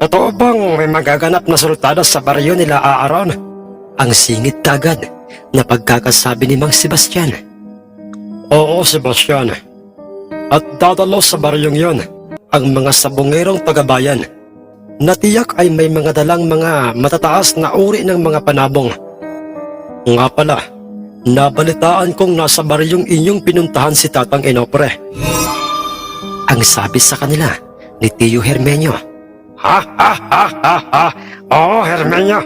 Totoo bang may magaganap na sultado sa baryo nila Aaron? Ang singit kagad na pagkakasabi ni Mang Sebastian. Oo, Sebastian. At dadalo sa baryong yon ang mga sabongerong tagabayan na tiyak ay may mga dalang mga matataas na uri ng mga panabong. Nga pala, nabalitaan kong nasa baryong inyong pinuntahan si Tatang Inopre. Ang sabi sa kanila ni Tio Hermenio. Ha ha ha ha ha! Oo, Hermenyo.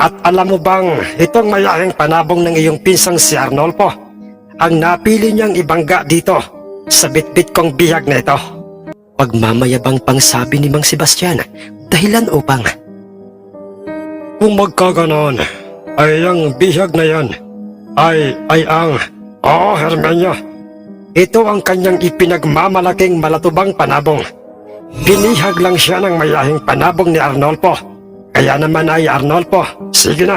At alam mo bang itong mayahing panabong ng iyong pinsang si Arnolfo ang napili niyang ibangga dito sa bitbit kong bihag na ito. Pagmamayabang pang sabi ni Mang Sebastian dahilan upang Kung magkaganon ay ang bihag na yan ay ay ang Oo, Hermenyo. Ito ang kanyang ipinagmamalaking malatubang panabong. Binihag lang siya ng mayahing panabong ni Arnolfo. Kaya naman ay Arnolfo, sige na.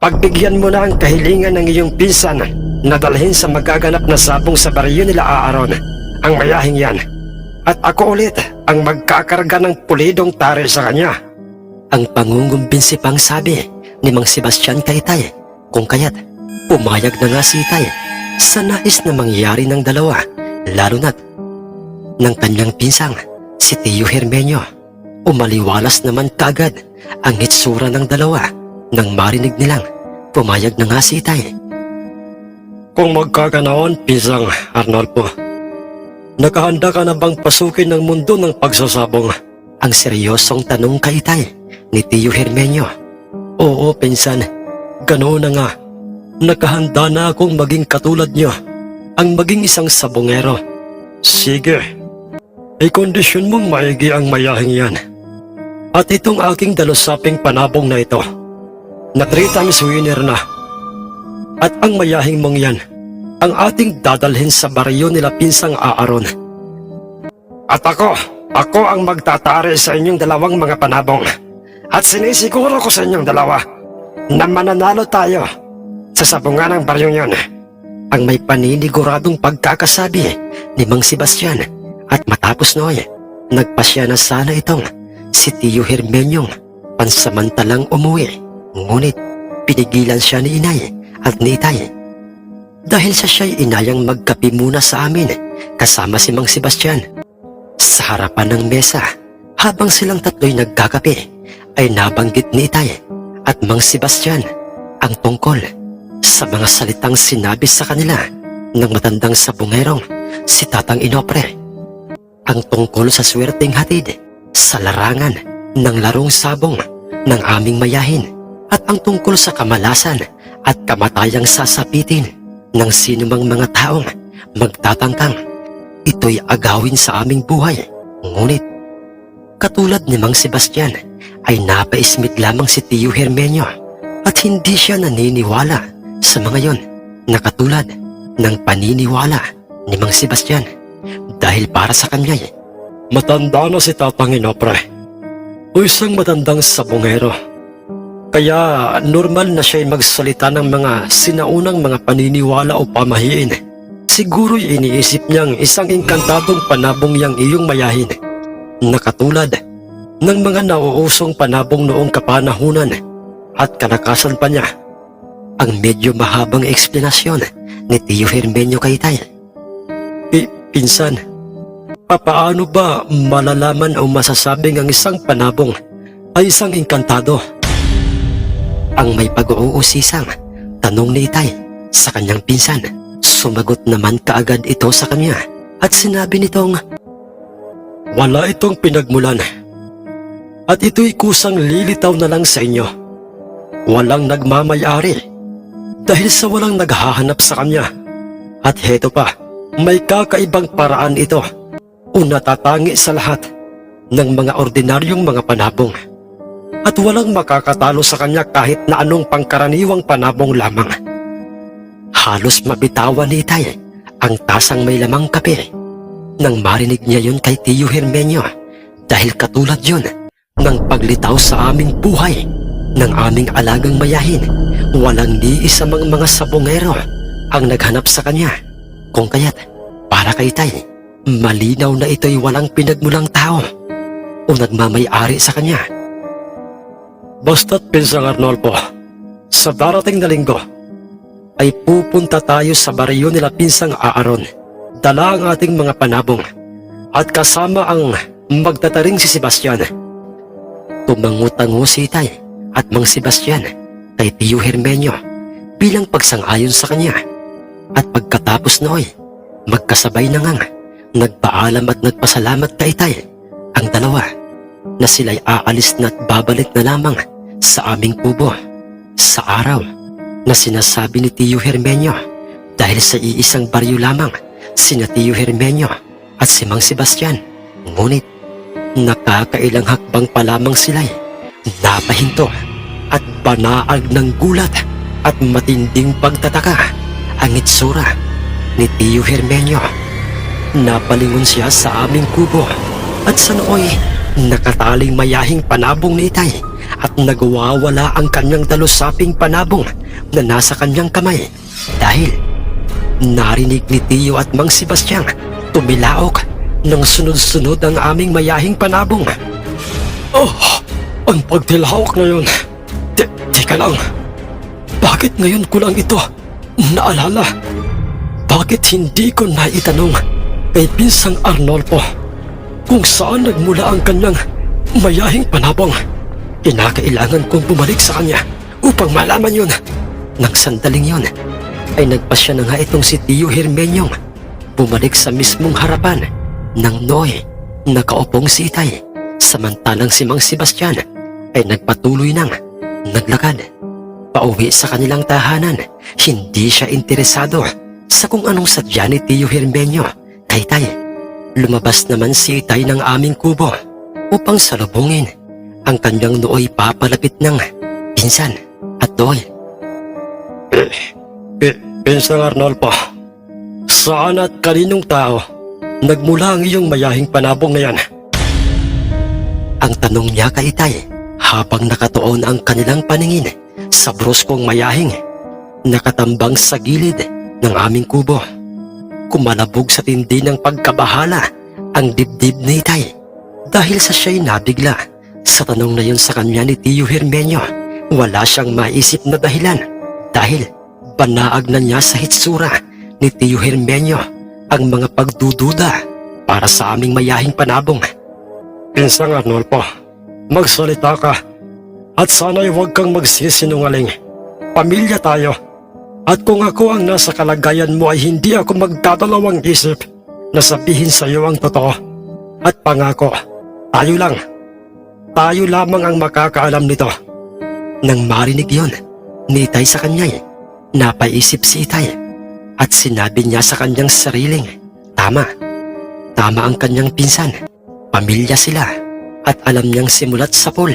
Pagbigyan mo na ang kahilingan ng iyong pinsan na dalhin sa magaganap na sabong sa baryo nila Aaron, ang mayahing yan. At ako ulit ang magkakarga ng pulidong tari sa kanya. ang pangungumbinsi pang sabi ni Mang Sebastian kay Tay kung kaya't pumayag na nga si Tay sa nais na mangyari ng dalawa lalo na't ng kanyang pinsang si Tio Hermenio. Umaliwalas naman kagad ang hitsura ng dalawa nang marinig nilang pumayag na nga si Tay. Kung magkaganaon, pisang Arnolfo. Nakahanda ka na bang pasukin ng mundo ng pagsasabong? Ang seryosong tanong kay Tay ni Tio Hermenio. Oo, pinsan. Ganoon na nga. Nakahanda na akong maging katulad niyo. Ang maging isang sabongero. Sige. I-kondisyon mong maigi ang mayahing yan. At itong aking dalusaping panabong na ito. Na three times winner na. At ang mayahing mong yan, ang ating dadalhin sa baryo nila pinsang Aaron. At ako, ako ang magtatari sa inyong dalawang mga panabong. At sinisiguro ko sa inyong dalawa na mananalo tayo sa sabungan ng baryong yon. ang may paniniguradong pagkakasabi ni Mang Sebastian at matapos noy, nagpasya na sana itong si Tio Hermenyong pansamantalang umuwi. Ngunit pinigilan siya ni inay at ni itay. Dahil sa siya'y inayang magkapi muna sa amin kasama si Mang Sebastian. Sa harapan ng mesa, habang silang tatlo'y nagkakape, ay nabanggit ni itay at Mang Sebastian ang tungkol sa mga salitang sinabi sa kanila ng matandang sabungerong si Tatang Inopre. Ang tungkol sa swerteng hatid sa larangan ng larong sabong ng aming mayahin at ang tungkol sa kamalasan at kamatayang sasapitin ng sinumang mga taong magtatangkang ito'y agawin sa aming buhay. Ngunit, katulad ni Mang Sebastian, ay napaismit lamang si Tio Hermenio at hindi siya naniniwala sa mga yon na katulad ng paniniwala ni Mang Sebastian dahil para sa kanya Matanda na si Tatang Inopre. O isang matandang sabongero. Kaya normal na siya'y magsalita ng mga sinaunang mga paniniwala o pamahiin. Siguro'y iniisip niyang isang inkantadong panabong yang iyong mayahin na katulad ng mga nauusong panabong noong kapanahunan at kanakasan pa niya. ang medyo mahabang eksplanasyon ni Tio Hermenio kay Tay. Pi- pinsan, papaano ba malalaman o masasabing ang isang panabong ay isang inkantado? Ang may pag-uusisang tanong ni Itay sa kanyang pinsan. Sumagot naman kaagad ito sa kanya at sinabi nitong Wala itong pinagmulan. At ito'y kusang lilitaw na lang sa inyo. Walang nagmamayari dahil sa walang naghahanap sa kanya. At heto pa, may kakaibang paraan ito o natatangi sa lahat ng mga ordinaryong mga panabong. At walang makakatalo sa kanya kahit na anong pangkaraniwang panabong lamang. Halos mabitawan ni Itay ang tasang may lamang kape nang marinig niya yun kay Tio Hermenio dahil katulad yun ng paglitaw sa aming buhay ng aming alagang mayahin. Walang ni isa mang mga sabongero ang naghanap sa kanya. Kung kaya't para kay Tay, malinaw na ito'y walang pinagmulang tao o nagmamay-ari sa kanya. Basta't pinsang Arnolpo, sa darating na linggo, ay pupunta tayo sa baryo nila pinsang Aaron. Dala ang ating mga panabong at kasama ang magtataring si Sebastian. Tumangutango si Itay at Mang Sebastian kay Tio Hermenio bilang pagsang-ayon sa kanya. At pagkatapos nooy, magkasabay na ngang nagpaalam at nagpasalamat kay Itay ang dalawa na sila'y aalis na at babalik na lamang sa aming kubo sa araw na sinasabi ni Tio Hermenio dahil sa iisang baryo lamang sina Tio Hermenio at si Mang Sebastian. Ngunit nakakailang hakbang pa lamang sila'y napahinto at banaag ng gulat at matinding pagtataka ang itsura ni Tio Hermenio. Napalingon siya sa aming kubo at sa nooy nakataling mayahing panabong ni Itay at nagwawala ang kanyang dalusaping panabong na nasa kanyang kamay dahil narinig ni Tio at Mang Sebastian tumilaok ng sunod-sunod ang aming mayahing panabong. Oh, ang pagtilahok na yun. Te, teka lang. Bakit ngayon ko lang ito naalala? Bakit hindi ko naitanong kay Pinsang Arnolfo kung saan nagmula ang kanyang mayahing panabong? Kinakailangan kong bumalik sa kanya upang malaman yun. Nang sandaling yun, ay nagpasya na nga itong si Tio Hermenyong bumalik sa mismong harapan ng Noy nakaupong si Itay samantalang si Mang Sebastian ay nagpatuloy nang naglakad. Pauwi sa kanilang tahanan, hindi siya interesado sa kung anong sadya ni Tio Hermenio kay Tay. Lumabas naman si Itay ng aming kubo upang salubungin ang kanyang nooy papalapit ng pinsan at doy. Pinsang Arnolpo, saan at kaninong tao nagmula ang iyong mayahing panabong na yan? Ang tanong niya kay Itay habang nakatuon ang kanilang paningin sa bruskong mayahing nakatambang sa gilid ng aming kubo. Kumalabog sa tindi ng pagkabahala ang dibdib ni Itay dahil sa siya'y nabigla sa tanong na yun sa kanya ni Tio Hermenio. Wala siyang maisip na dahilan dahil banaag na niya sa hitsura ni Tio Hermenio ang mga pagdududa para sa aming mayahing panabong. Pinsang Arnolfo, magsalita ka at sana'y huwag kang magsisinungaling. Pamilya tayo. At kung ako ang nasa kalagayan mo ay hindi ako magdadalawang isip na sabihin sa iyo ang totoo. At pangako, tayo lang. Tayo lamang ang makakaalam nito. Nang marinig yon, ni Itay sa kanya'y napaisip si Itay at sinabi niya sa kanyang sariling, tama, tama ang kanyang pinsan. Pamilya sila at alam niyang simulat sa pool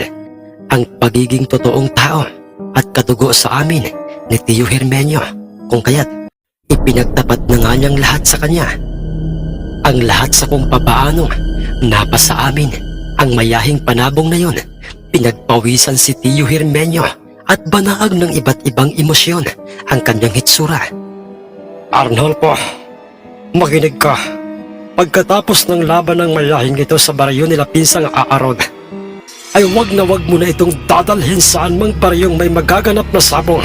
ang pagiging totoong tao at katugo sa amin ni Tio Hermenio kung kaya't ipinagtapat na nga niyang lahat sa kanya. Ang lahat sa kung papaano napasa amin ang mayahing panabong na yon. Pinagpawisan si Tio Hermenio at banaag ng iba't ibang emosyon ang kanyang hitsura. Arnolfo, makinig ka. Pagkatapos ng laban ng mayahing ito sa baryo nila pinsang Aaron, ay wag na wag mo na itong dadalhin saan mang baryong may magaganap na sabong.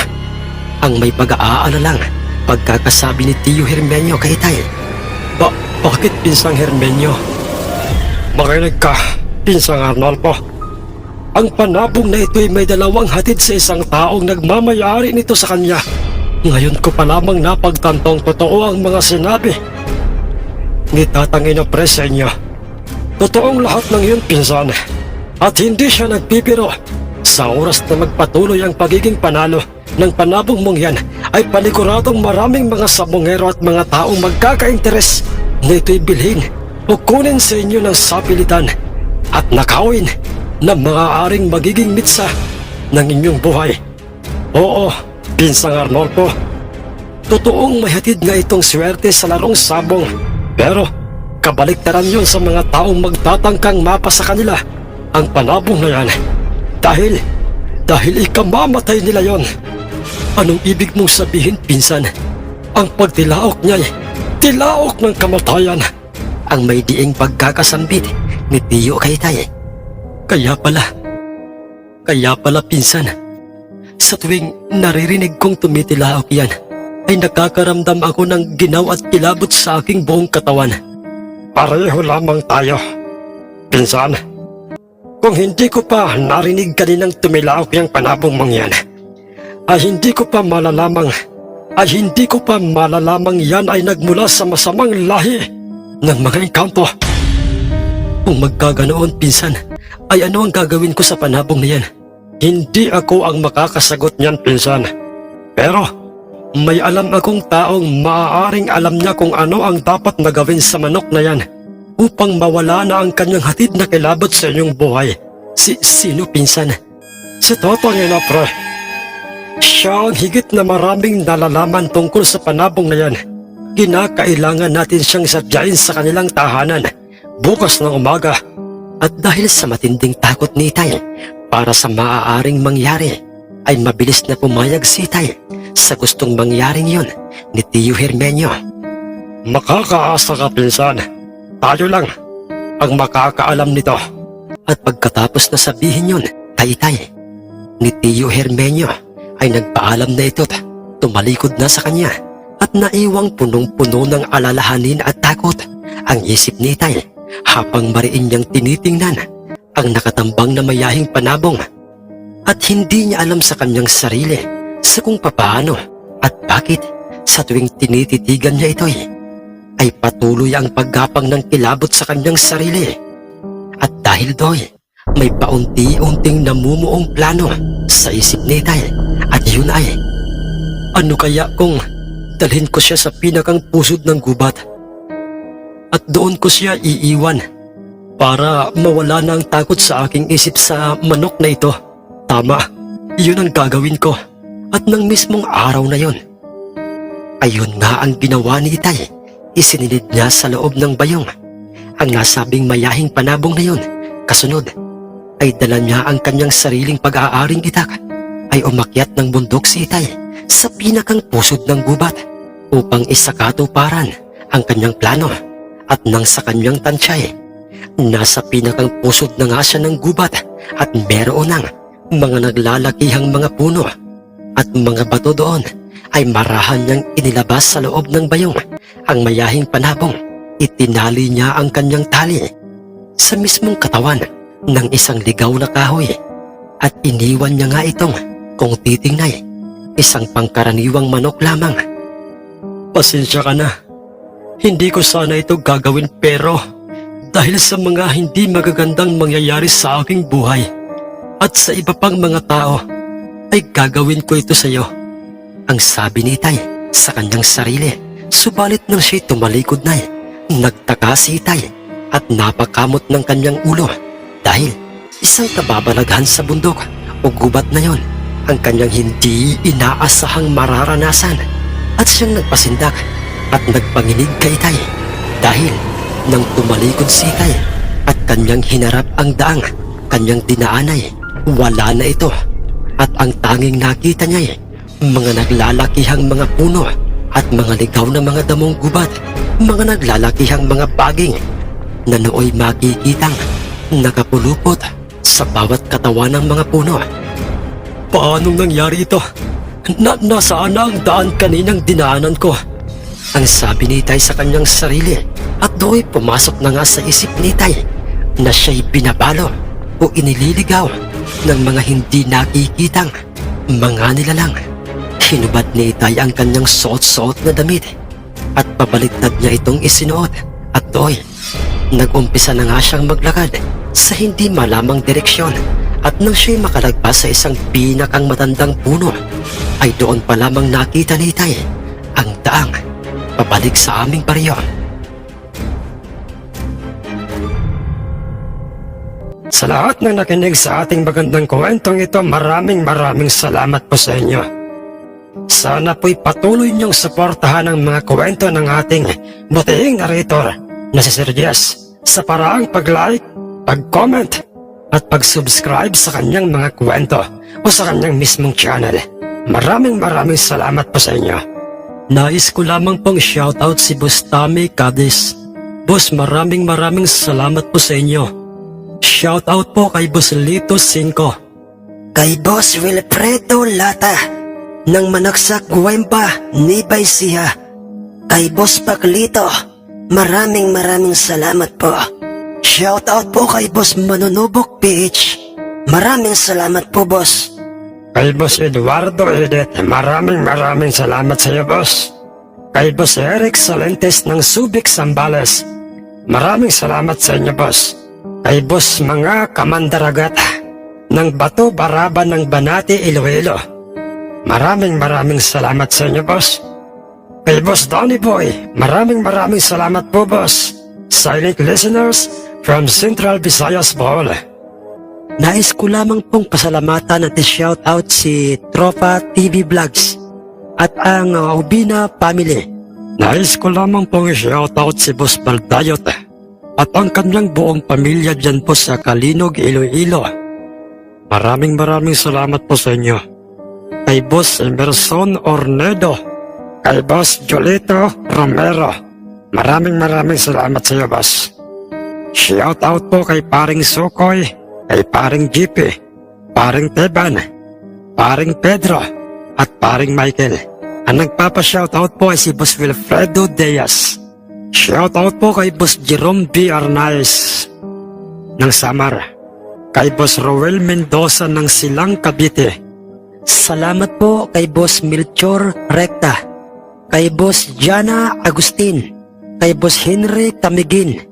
Ang may pag-aala lang, pagkakasabi ni Tio Hermenio kay Tay. Ba, bakit pinsang Hermenio? Makinig ka, pinsang Arnolfo. Ang panabong na ito ay may dalawang hatid sa isang taong nagmamayari nito sa kanya. Ngayon ko pa lamang napagtantong totoo ang mga sinabi ni Tatang Inopres sa inyo. Totoong lahat ng iyon pinsan at hindi siya nagpipiro. Sa oras na magpatuloy ang pagiging panalo ng panabong mong yan ay paniguradong maraming mga sabongero at mga taong magkakainteres na ito'y bilhin o kunin sa inyo ng sapilitan. at nakawin na maaaring magiging mitsa ng inyong buhay. Oo, Pinsang Arnolfo. Totoong may hatid nga itong swerte sa larong sabong. Pero, kabaliktaran yun sa mga taong magtatangkang mapa sa kanila ang panabong na yan. Dahil, dahil ikamamatay nila yon. Anong ibig mong sabihin, pinsan? Ang pagtilaok niya'y tilaok ng kamatayan. Ang may diing pagkakasambit ni Tiyo kay Tay. Kaya pala, kaya pala pinsan, sa tuwing naririnig kong tumitilaok yan, ay nakakaramdam ako ng ginaw at kilabot sa aking buong katawan. Pareho lamang tayo, pinsan. Kung hindi ko pa narinig kaninang tumilaok yung panabong mong yan, ay hindi ko pa malalamang, ay hindi ko pa malalamang yan ay nagmula sa masamang lahi ng mga engkanto. Kung magkaganoon, pinsan, ay ano ang gagawin ko sa panabong na yan? Hindi ako ang makakasagot niyan, pinsan. Pero, may alam akong taong maaaring alam niya kung ano ang dapat na gawin sa manok na yan upang mawala na ang kanyang hatid na kilabot sa inyong buhay. Si sino, pinsan? Si Totong Inapre. Siya ang higit na maraming nalalaman tungkol sa panabong na yan. Kinakailangan natin siyang sadyain sa kanilang tahanan bukas ng umaga. At dahil sa matinding takot ni Tay para sa maaaring mangyari, ay mabilis na pumayag si Tay sa gustong mangyaring yon ni Tiyo Hermenyo. Makakaasa ka, pinsan. Tayo lang ang makakaalam nito. At pagkatapos na sabihin yon kay Tay, ni Tiyo Hermenyo ay nagpaalam na ito't tumalikod na sa kanya at naiwang punong-puno ng alalahanin at takot ang isip ni Tay habang mariin niyang tinitingnan ang nakatambang na mayahing panabong at hindi niya alam sa kanyang sarili sa kung papaano at bakit sa tuwing tinititigan niya ito'y ay patuloy ang paggapang ng kilabot sa kanyang sarili. At dahil doy, may paunti-unting namumuong plano sa isip ni Tay at yun ay Ano kaya kung dalhin ko siya sa pinakang pusod ng gubat? At doon ko siya iiwan para mawala na ang takot sa aking isip sa manok na ito. Tama, yun ang gagawin ko. at ng mismong araw na yon. Ayun nga ang ginawa ni Itay. Isinilid niya sa loob ng bayong. Ang nasabing mayahing panabong na yon, kasunod, ay dala niya ang kanyang sariling pag-aaring itak ay umakyat ng bundok si Itay sa pinakang pusod ng gubat upang isakatuparan ang kanyang plano. At nang sa kanyang tansyay, nasa pinakang pusod na nga siya ng gubat at meron ng mga naglalakihang mga puno at mga bato doon ay marahan niyang inilabas sa loob ng bayong. Ang mayahing panabong. Itinali niya ang kanyang tali sa mismong katawan ng isang ligaw na kahoy at iniwan niya nga itong kung titingnay isang pangkaraniwang manok lamang. Pasensya ka na. Hindi ko sana ito gagawin pero dahil sa mga hindi magagandang mangyayari sa aking buhay at sa iba pang mga tao ay gagawin ko ito sa iyo. Ang sabi ni Itay sa kanyang sarili. Subalit nang siya'y tumalikod na, nagtaka si Itay at napakamot ng kanyang ulo dahil isang kababalaghan sa bundok o gubat na yon ang kanyang hindi inaasahang mararanasan. At siyang nagpasindak at nagpanginig kay Itay dahil nang tumalikod si Itay at kanyang hinarap ang daang kanyang dinaanay wala na ito. At ang tanging nakita niya ay mga naglalakihang mga puno at mga ligaw na mga damong gubat, mga naglalakihang mga baging na nooy makikitang nakapulupot sa bawat katawan ng mga puno. Paanong nangyari ito? Na nasaan na ang daan kaninang dinaanan ko? Ang sabi ni Tay sa kanyang sarili at do'y pumasok na nga sa isip ni Tay na siya'y binabalo o inililigaw ng mga hindi nakikitang mga nilalang. Hinubad ni Itay ang kanyang suot-suot na damit at pabaliktad niya itong isinuot at do'y nag-umpisa na nga siyang maglakad sa hindi malamang direksyon at nang siya'y makalagpas sa isang pinakang matandang puno ay doon pa lamang nakita ni Itay ang daang pabalik sa aming baryo. Sa lahat ng nakinig sa ating magandang kwentong ito, maraming maraming salamat po sa inyo. Sana po'y patuloy niyong suportahan ang mga kwento ng ating butihing narrator na si Sir Jess sa paraang pag-like, pag-comment, at pag-subscribe sa kanyang mga kwento o sa kanyang mismong channel. Maraming maraming salamat po sa inyo. Nais ko lamang pong shoutout si Bustami Cadiz. Boss, maraming maraming salamat po sa inyo. Shoutout po kay Boss Lito 5. Kay Boss Wilfredo Lata ng Manaksak Guwempa, Nibay Siha. Kay Boss Paglito, maraming maraming salamat po. Shoutout po kay Boss Manunubok PH. Maraming salamat po, Boss. Kay Boss Eduardo Edit, maraming maraming salamat sa iyo, boss. Kay Boss Eric Salentes ng Subic Sambales, maraming salamat sa inyo, boss. Kay Boss Mga Kamandaragat ng Bato Baraba ng Banati, Iloilo, maraming maraming salamat sa inyo, boss. Kay Boss Donny Boy, maraming maraming salamat po, boss. Silent listeners from Central Visayas, Bohol. Nais ko lamang pong pasalamatan at shoutout si Tropa TV Vlogs at ang Ubina Family. Nais ko lamang pong shoutout si Boss Baldayot at ang kanyang buong pamilya dyan po sa Kalinog, Iloilo. Maraming maraming salamat po sa inyo. Kay Boss Emerson Ornedo, kay Boss Jolito Romero, maraming maraming salamat sa iyo, Boss. Shoutout po kay Paring Sukoy, kay Paring GP, Paring Teban, Paring Pedro, at Paring Michael. Ang nagpapa-shoutout po ay si Boss Wilfredo Diaz. Shoutout po kay Boss Jerome B. Arnaiz ng Samar. Kay Boss Roel Mendoza ng Silang Cavite. Salamat po kay Boss Melchor Recta, kay Boss Jana Agustin, kay Boss Henry Tamigin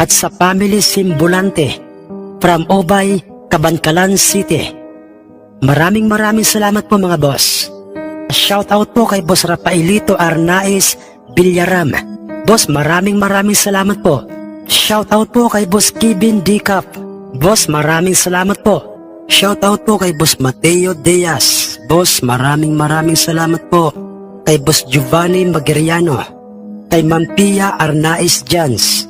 at sa Family Simbulante from Obay, Kabankalan City. Maraming maraming salamat po mga boss. Shoutout po kay Boss Rafaelito Arnaiz Villarram. Boss, maraming maraming salamat po. Shoutout po kay Boss Kevin Dicap. Boss, maraming salamat po. Shoutout po kay Boss Mateo Diaz. Boss, maraming maraming salamat po. Kay Boss Giovanni Magiriano. Kay Ma'am Pia Arnaiz Jans.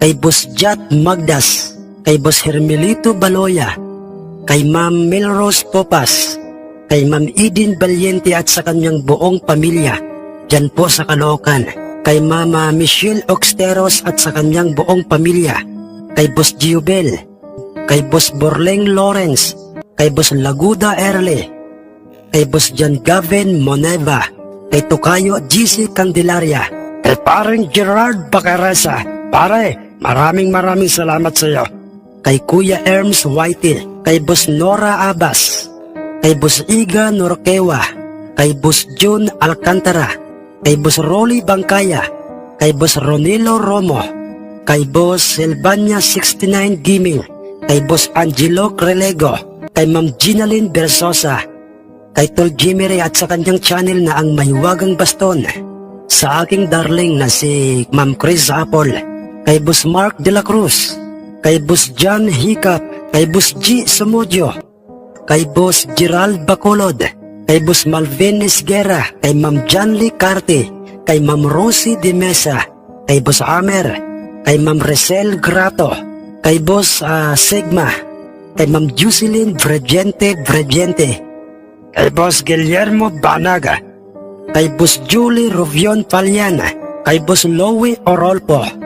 kay Boss Jat Magdas, kay Boss Hermelito Baloya, kay Ma'am Melrose Popas, kay Ma'am Eden Valiente at sa kanyang buong pamilya, dyan po sa Caloocan, kay Mama Michelle Oxteros at sa kanyang buong pamilya, kay Boss Giobel, kay Boss Borleng Lawrence, kay Boss Laguda Erle, kay Boss John Gavin Moneva, kay Tokayo GC Candelaria, kay paring Gerard Bacaresa. Pare, maraming maraming salamat sa iyo. Kay Kuya Erms Whitey, kay Boss Nora Abas, kay Boss Iga Norquewa, kay Boss June Alcantara, kay Boss Rolly Bangkaya, kay Boss Ronilo Romo, kay Boss Silvania 69 Gaming, kay Boss Angelo Crelego, kay Ma'am Ginalyn Bersosa, kay Tol Jimmy Ray at sa kanyang channel na ang Mahiwagang Baston, sa aking darling na si Ma'am Chris Apple, kay Boss Mark De La Cruz, kay Boss John Hiccup, kay Boss G. Sumudio, kay Boss Gerald Bacolod, kay Boss Malvin Esguera, kay Ma'am Janly Carte, kay Ma'am Rosie De Mesa, kay Boss Amer, kay Ma'am Resel Grato, kay Boss ah, Sigma, kay Ma'am Jocelyn Bregente Bregente, kay Boss Guillermo Banaga, kay Boss Julie Rovion Paliana, kay Boss Lowy Orolpo,